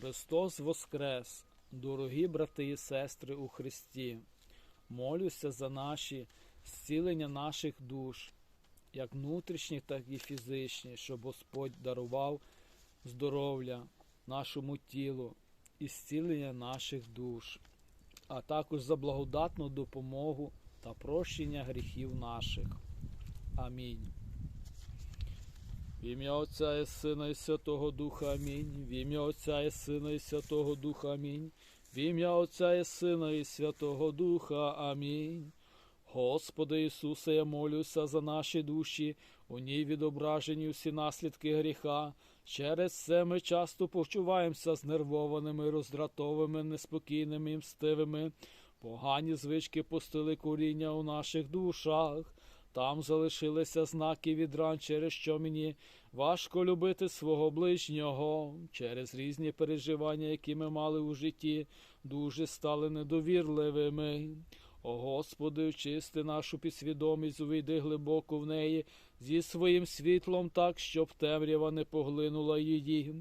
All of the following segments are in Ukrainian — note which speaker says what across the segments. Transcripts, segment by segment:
Speaker 1: Христос Воскрес, дорогі брати і сестри у Христі, молюся за наші зцілення наших душ, як внутрішніх, так і фізичних, щоб Господь дарував здоров'я нашому тілу і зцілення наших душ, а також за благодатну допомогу та прощення гріхів наших. Амінь. Ім'я Отця і Сина і Святого Духа Амінь. В ім'я Отця і Сина і Святого Духа Амінь. В ім'я Отця і Сина і Святого Духа Амінь. Господи Ісусе, я молюся за наші душі, у ній відображені всі наслідки гріха. Через це ми часто почуваємося знервованими, роздратовими, неспокійними і мстивими. Погані звички пустили коріння у наших душах. Там залишилися знаки від ран, через що мені важко любити свого ближнього. Через різні переживання, які ми мали у житті, дуже стали недовірливими. О Господи, очисти нашу підсвідомість, увійди глибоко в неї зі своїм світлом так, щоб темрява не поглинула її.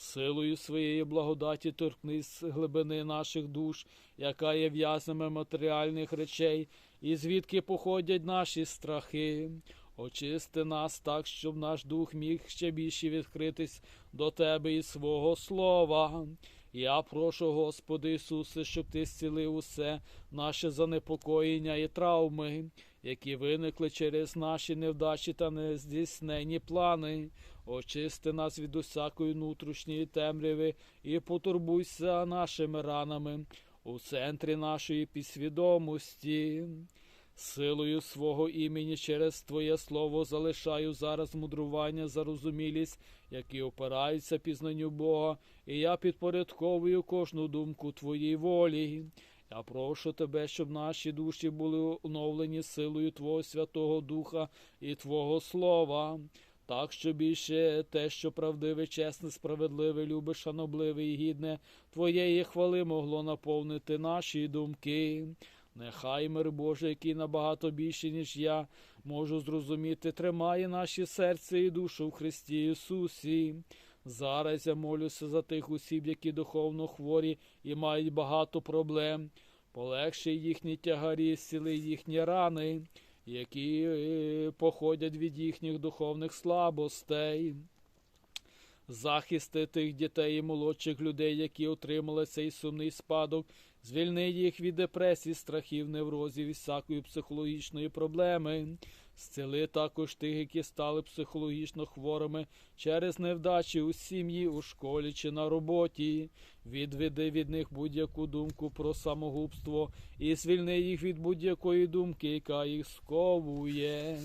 Speaker 1: Силою своєї благодаті торкнись глибини наших душ, яка є в'язними матеріальних речей, і звідки походять наші страхи. Очисти нас так, щоб наш дух міг ще більше відкритись до Тебе і свого слова. Я прошу, Господи Ісусе, щоб Ти зцілив усе наше занепокоєння і травми, які виникли через наші невдачі та нездійснені плани. Очисти нас від усякої внутрішньої темряви і потурбуйся нашими ранами у центрі нашої підсвідомості. Силою свого імені через Твоє Слово залишаю зараз мудрування, зарозумілість, які опираються пізнанню Бога, і я підпорядковую кожну думку Твоїй волі. Я прошу Тебе, щоб наші душі були оновлені силою Твого Святого Духа і Твого Слова. Так, що більше те, що правдиве, чесне, справедливе, любе, шанобливе і гідне Твоєї хвали могло наповнити наші думки. Нехай мир Божий, який набагато більше, ніж я, можу зрозуміти, тримає наші серце і душу в Христі Ісусі. Зараз я молюся за тих осіб, які духовно хворі і мають багато проблем. Полегши їхні тягарі, зціли їхні рани, які е, походять від їхніх духовних слабостей. Захисти тих дітей і молодших людей, які отримали цей сумний спадок, звільни їх від депресії, страхів, неврозів і всякої психологічної проблеми. Зціли також тих, які стали психологічно хворими через невдачі у сім'ї, у школі чи на роботі. Відведи від них будь-яку думку про самогубство і звільни їх від будь-якої думки, яка їх сковує.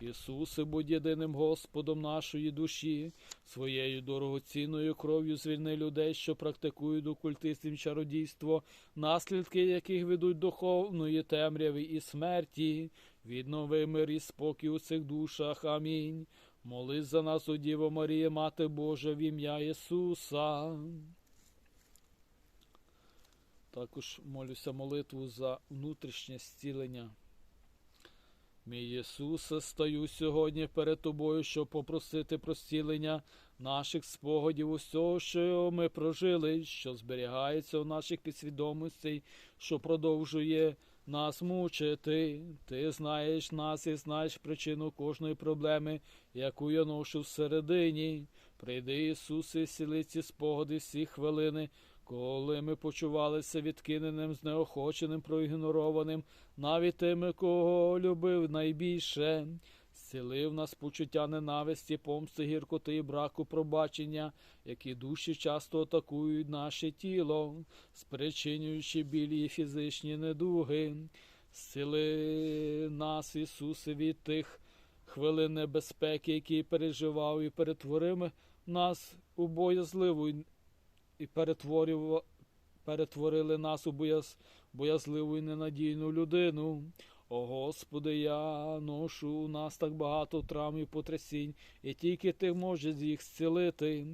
Speaker 1: Ісусе, будь єдиним Господом нашої душі, своєю дорогоцінною кров'ю звільни людей, що практикують окультизм і чародійство, наслідки яких ведуть духовної темряви і смерті. Віднови мир і спокій у цих душах. Амінь. Молись за нас, о Діво Марія, Мати Божа, в ім'я Ісуса. Також молюся молитву за внутрішнє зцілення. Мій Ісусе, стаю сьогодні перед Тобою, щоб попросити про зцілення наших спогадів, усього, що ми прожили, що зберігається у наших підсвідомостей, що продовжує нас мучити. Ти знаєш нас і знаєш причину кожної проблеми, яку я ношу всередині. Прийди, Ісусе, і сіли ці спогади всі хвилини, коли ми почувалися відкиненим, знеохоченим, проігнорованим, навіть тими, кого любив найбільше. Зцілив нас почуття ненависті, помсти, гіркоти і браку пробачення, які душі часто атакують наше тіло, спричинюючи білі фізичні недуги. Зціли нас, Ісусе, від тих хвилин небезпеки, які переживав, і перетворив нас у боязливу і перетворив, перетворили нас у бояз, боязливу і ненадійну людину. О Господи, я ношу у нас так багато травм і потрясінь, і тільки Ти можеш їх зцілити.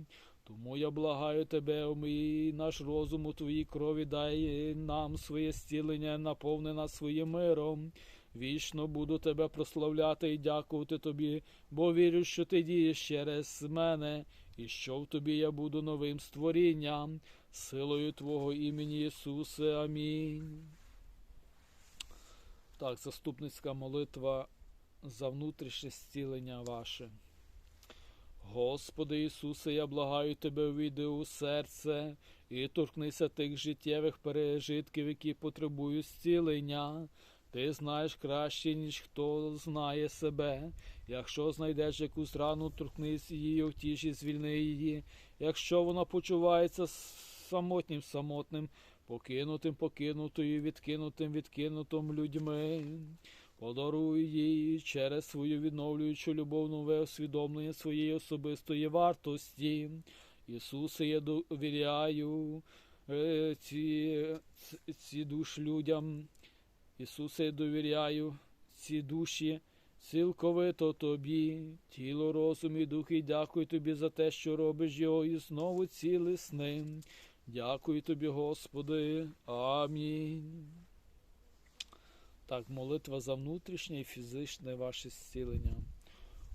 Speaker 1: Тому я благаю Тебе, омий наш розум у Твоїй крові, дай нам своє зцілення, наповни нас своїм миром. Вічно буду Тебе прославляти і дякувати Тобі, бо вірю, що Ти дієш через мене і що в тобі я буду новим створінням, силою Твого імені Ісусе. Амінь. Так, заступницька молитва за внутрішнє зцілення ваше. Господи Ісусе, я благаю Тебе, увійди у серце і торкнися тих життєвих пережитків, які потребують зцілення. Ти знаєш краще, ніж хто знає себе. Якщо знайдеш якусь рану, торкнись її, втіші, звільни її. Якщо вона почувається самотнім, самотним, покинутим, покинутою, відкинутим, відкинутим людьми. Подаруй їй через свою відновлюючу любов нове усвідомлення своєї особистої вартості. Ісусе, я довіряю е, ці, ці душ людям. Ісусе, я довіряю ці душі цілковито Тобі, тіло, розум і дух, і дякую Тобі за те, що робиш його, і знову цілесним. Дякую Тобі, Господи. Амінь. Так, молитва за внутрішнє і фізичне ваше зцілення.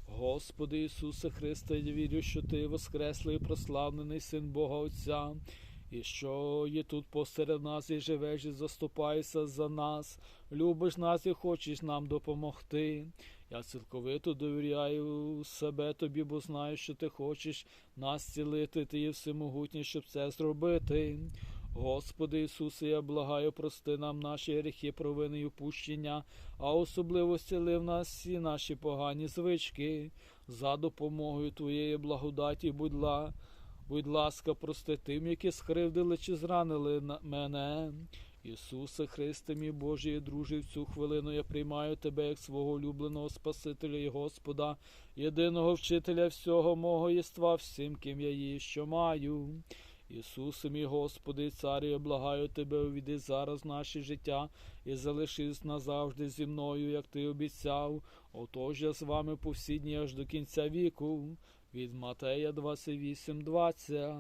Speaker 1: Господи Ісусе Христе, я вірю, що Ти воскреслий і прославлений Син Бога Отця, і що є тут посеред нас і живеш, і заступаєшся за нас, любиш нас і хочеш нам допомогти. Я цілковито довіряю себе тобі, бо знаю, що ти хочеш нас цілити, ти є всемогутній, щоб це зробити. Господи Ісусе, я благаю, прости нам наші гріхи, провини й упущення, а особливо зціли в нас всі наші погані звички. За допомогою Твоєї благодаті, будь, ла, будь ласка, прости тим, які скривдили чи зранили мене. Ісусе Христе, мій Божий, друже, в цю хвилину я приймаю Тебе як свого улюбленого Спасителя і Господа, єдиного вчителя всього мого єства, всім, ким я є, що маю. Ісусе, мій Господи, Царю, я благаю Тебе, увійди зараз в наше життя і залишись назавжди зі мною, як Ти обіцяв. Отож я з вами по всі дні аж до кінця віку. Від Матея 28, 20.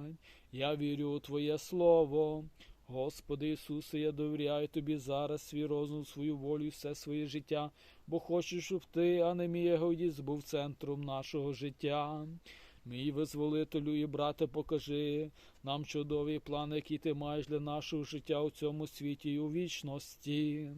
Speaker 1: Я вірю у Твоє Слово. Господи Ісусе, я довіряю Тобі зараз свій розум, свою волю, все своє життя, бо хочу, щоб Ти, а не мій егоїст, був центром нашого життя. Мій визволителю і брате, покажи нам чудовий план, який ти маєш для нашого життя у цьому світі і у вічності.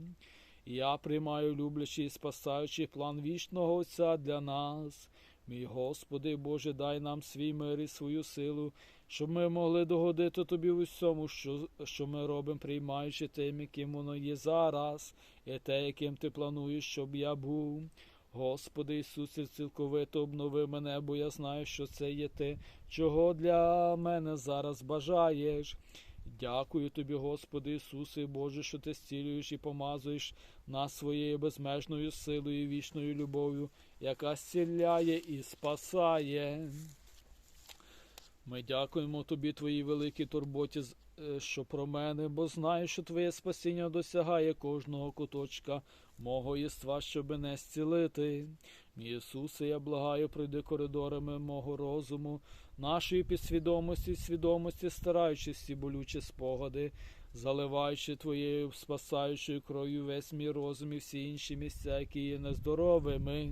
Speaker 1: Я приймаю люблячий і спасаючий план вічного Отця для нас. Мій Господи Боже, дай нам свій мир і свою силу, щоб ми могли догодити Тобі в усьому, що що ми робимо, приймаючи тим, яким воно є зараз, і те, яким ти плануєш, щоб я був. Господи Ісусе, цілковито обнови мене, бо я знаю, що це є те, чого для мене зараз бажаєш. Дякую тобі, Господи Ісусе, Боже, що ти зцілюєш і помазуєш нас своєю безмежною силою і вічною любов'ю, яка зціляє і спасає. Ми дякуємо тобі, твоїй великій турботі, що про мене, бо знаю, що Твоє спасіння досягає кожного куточка мого єства, щоби не зцілити. Мій Ісусе, я благаю, пройди коридорами мого розуму, нашої підсвідомості свідомості, стараючись всі болючі спогади, заливаючи Твоєю спасаючою кров'ю весь мій розум і всі інші місця, які є нездоровими.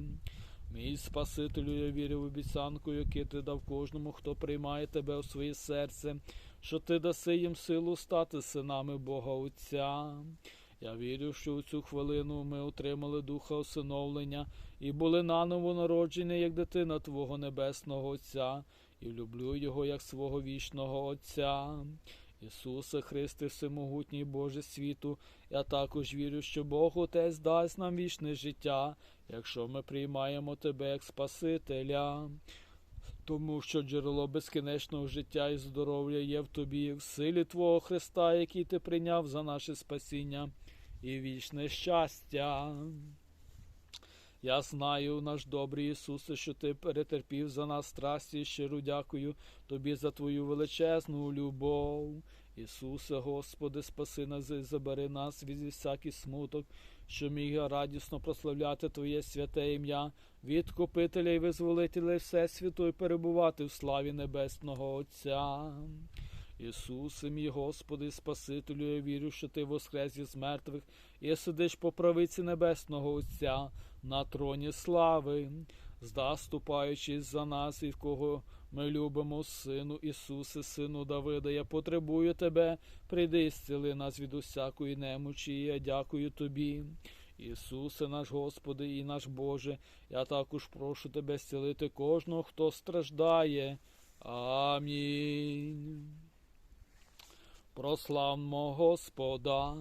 Speaker 1: Мій Спасителю, я вірю в обіцянку, яку ти дав кожному, хто приймає тебе у своє серце, що ти даси їм силу стати синами Бога Отця. Я вірю, що у цю хвилину ми отримали духа усиновлення і були наново народжені, як дитина Твого Небесного Отця, і люблю Його як свого вічного Отця. Ісусе Христе, Всемогутній Боже світу, я також вірю, що Бог Отець дасть нам вічне життя, якщо ми приймаємо Тебе як Спасителя. Тому що джерело безкінечного життя і здоров'я є в тобі, в силі Твого Христа, який ти прийняв за наше спасіння і вічне щастя. Я знаю, наш добрий Ісусе, що Ти перетерпів за нас страсті щиро дякую Тобі за Твою величезну любов. Ісусе, Господи, спаси нас і забери нас від всякий смуток, що міг радісно прославляти Твоє святе ім'я, відкупителя і визволителя Всесвіту і перебувати в славі Небесного Отця. Ісусе, мій Господи, Спасителю, я вірю, що Ти воскрес із мертвих і сидиш по правиці Небесного Отця на троні слави, заступаючись за нас, і в кого Ми любимо, Сину Ісусе, Сину Давида. Я потребую Тебе. Прийди зціли нас від усякої немочі. Я дякую Тобі. Ісусе, наш Господи і наш Боже, я також прошу Тебе зцілити кожного, хто страждає. Амінь. Прославмо Господа,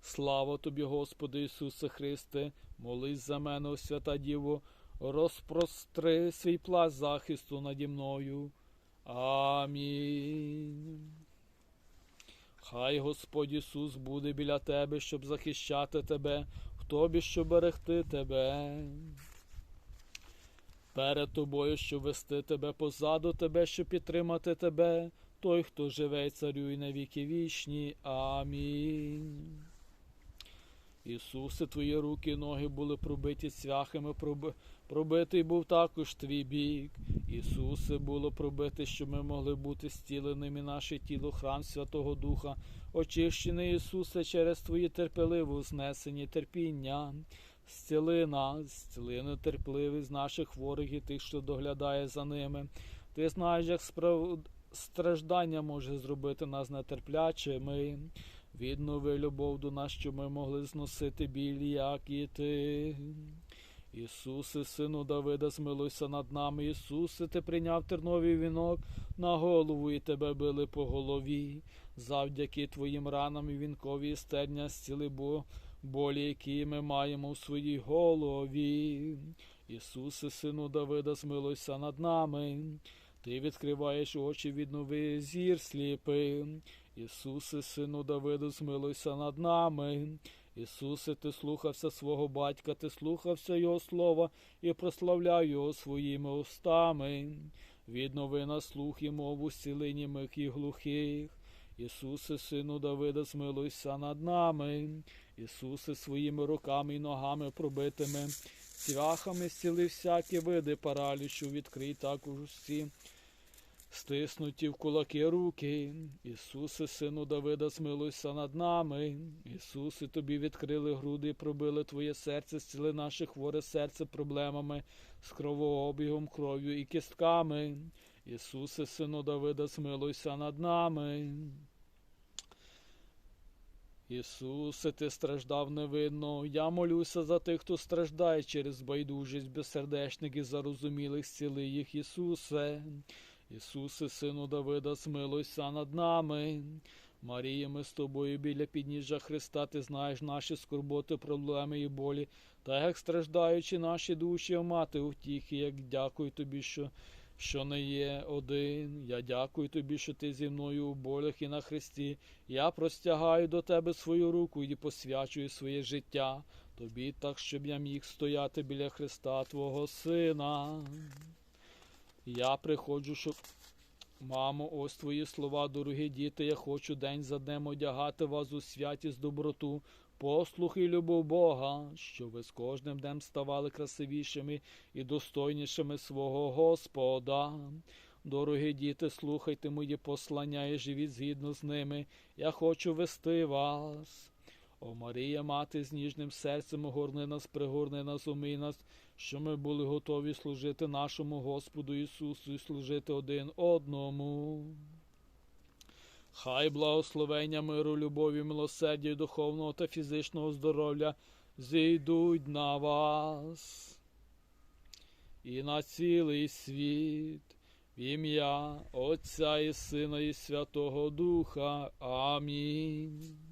Speaker 1: слава Тобі, Господи Ісусе Христе, молись за мене, о свята Діво, розпростри свій плащ захисту наді мною. Амінь. Хай Господь Ісус буде біля тебе, щоб захищати тебе, в тобі, щоб берегти тебе. Перед тобою, щоб вести тебе, позаду тебе, щоб підтримати тебе, той, хто живе і царює на віки вічні. Амінь. Ісусе, твої руки і ноги були пробиті цвяхами, проби... пробитий був також твій бік. Ісусе, було пробите, щоб ми могли бути зціленими наше тіло, храм Святого Духа, очищений Ісусе через Твої терпеливо знесені терпіння. Зціли нас, зціли нетерпливість наших хворих і тих, що доглядає за ними. Ти знаєш, як справ... страждання може зробити нас нетерплячими. Віднови любов до нас, щоб ми могли зносити біль, як і ти. Ісусе, сину Давида, змилуйся над нами. Ісусе, ти прийняв терновий вінок на голову і тебе били по голові. Завдяки твоїм ранам і вінкові стерня зціли бо болі, які ми маємо в своїй голові. Ісусе, сину Давида, змилуйся над нами. Ти відкриваєш очі, віднови зір сліпим. Ісусе, сину Давиду, змилуйся над нами. Ісусе, ти слухався свого батька, ти слухався Його слова і прославляв Його своїми устами. Віднови на слух і мову зцілені мих і глухих. Ісусе, сину Давида, змилуйся над нами. Ісусе, своїми руками і ногами пробитими, цвяхами зціли всякі види паралічу, відкрий також усі стиснуті в кулаки руки. Ісусе, сину Давида, змилуйся над нами. Ісусе, тобі відкрили груди пробили твоє серце, зціли наше хворе серце проблемами з кровообігом, кров'ю і кістками. Ісусе, сину Давида, змилуйся над нами. Ісусе, ти страждав невинно. Я молюся за тих, хто страждає через байдужість безсердечних і зарозумілих, зціли їх, Ісусе. Ісусе, сину Давида, смилуйся над нами. Марія, ми з тобою біля підніжжя Христа, ти знаєш наші скорботи, проблеми і болі, та як страждаючи наші душі, мати утіхи, як дякую тобі, що, що не є один. Я дякую тобі, що ти зі мною у болях і на Христі. Я простягаю до тебе свою руку і посвячую своє життя тобі так, щоб я міг стояти біля Христа Твого Сина. Я приходжу, щоб. Мамо, ось твої слова, дорогі діти, я хочу день за днем одягати вас у святість доброту, послух і любов Бога, щоб ви з кожним днем ставали красивішими і достойнішими свого Господа. Дорогі діти, слухайте мої послання і живіть згідно з ними. Я хочу вести вас. О Марія, мати з ніжним серцем, огорни нас, пригорни нас, умий нас, що ми були готові служити нашому Господу Ісусу і служити один одному. Хай благословення миру, любові, милосердя, духовного та фізичного здоров'я зійдуть на вас і на цілий світ. В ім'я Отця і Сина, і Святого Духа. Амінь.